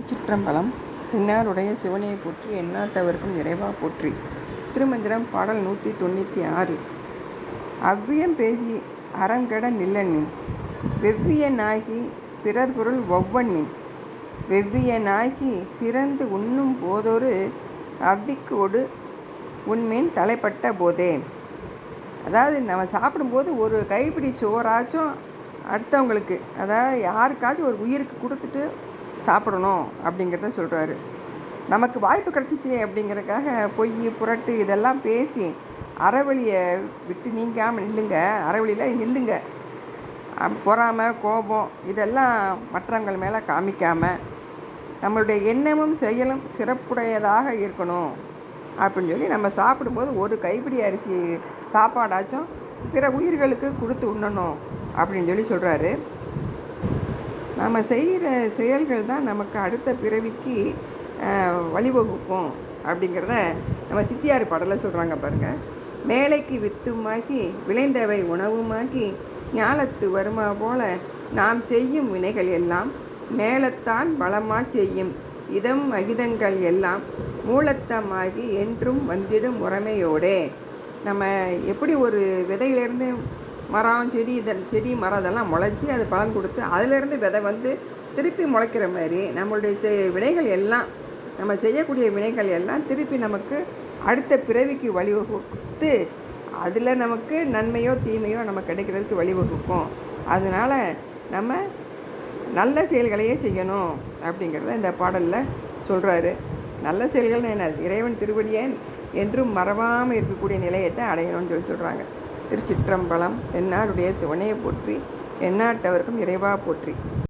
திருச்சிற்றம்பலம் தென்னாருடைய சிவனையை போற்றி எண்ணாட்டவர்க்கும் இறைவா போற்றி. திருமந்திரம் பாடல் நூற்றி தொண்ணூற்றி ஆறு. அவ்வியம் பேசி அறங்கெட நில்லன்மின் வெவ்வியனாகி பிறர் பொருள் ஒவ்வன்மின் வெவ்வியனாகி சிறந்து உண்ணும் போதொரு அவ்விக்கோடு உண்மீன் தலைப்பட்ட போதே. அதாவது நம்ம சாப்பிடும்போது ஒரு கைப்பிடி சோறாச்சும் அடுத்தவங்களுக்கு அதாவது யாருக்காச்சும் ஒரு உயிருக்கு கொடுத்துட்டு சாப்பிடணும் அப்படிங்கிறத சொல்கிறாரு நமக்கு வாய்ப்பு கிடச்சிச்சு அப்படிங்கிறதுக்காக பொய் புரட்டு இதெல்லாம் பேசி அறவழியை விட்டு நீங்காமல் நில்லுங்க. அறவழியில் நில்லுங்க. பொறாமல் கோபம் இதெல்லாம் மற்றவங்கள் மேலே காமிக்காமல் நம்மளுடைய எண்ணமும் செயலும் சிறப்புடையதாக இருக்கணும் அப்படின்னு சொல்லி நம்ம சாப்பிடும்போது ஒரு கைப்பிடி அரிசி சாப்பாடாச்சும் பிற உயிர்களுக்கு கொடுத்து உண்ணணும் அப்படின்னு சொல்லி சொல்கிறாரு நம்ம செய்கிற செயல்கள் தான் நமக்கு அடுத்த பிறவிக்கு வழிவகுக்கும் அப்படிங்கிறத நம்ம சித்தியார் பாடலில் சொல்கிறாங்க பாருங்கள் மேலைக்கு வித்துமாகி விளைந்தவை உணவுமாக்கி ஞாலத்து வருமா போல நாம் செய்யும் வினைகள் எல்லாம் மேலத்தான் பலமாக செய்யும் இதம் அகிதங்கள் எல்லாம் மூலத்தமாகி என்றும் வந்திடும் முறைமையோடே. நம்ம எப்படி ஒரு விதையிலேருந்து மரம் செடி இதன் செடி மரம் இதெல்லாம் முளைச்சி அது பலன் கொடுத்து அதிலேருந்து விதை வந்து திருப்பி முளைக்கிற மாதிரி நம்மளுடைய செ வினைகள் எல்லாம் நம்ம செய்யக்கூடிய வினைகள் எல்லாம் திருப்பி நமக்கு அடுத்த பிறவிக்கு வழிவகுத்து அதில் நமக்கு நன்மையோ தீமையோ நம்ம கிடைக்கிறதுக்கு வழிவகுக்கும். அதனால் நம்ம நல்ல செயல்களையே செய்யணும் அப்படிங்கிறத இந்த பாடலில் சொல்கிறாரு நல்ல செயல்கள் என்ன? இறைவன் திருவடியை என்றும் மறவாமல் இருக்கக்கூடிய நிலையத்தை அடையணும்னு சொல்லி சொல்கிறாங்க திருச்சிற்றம்பலம் என்னாருடைய சிவனையை போற்றி எந்நாட்டவர்க்கும் இறைவா போற்றி.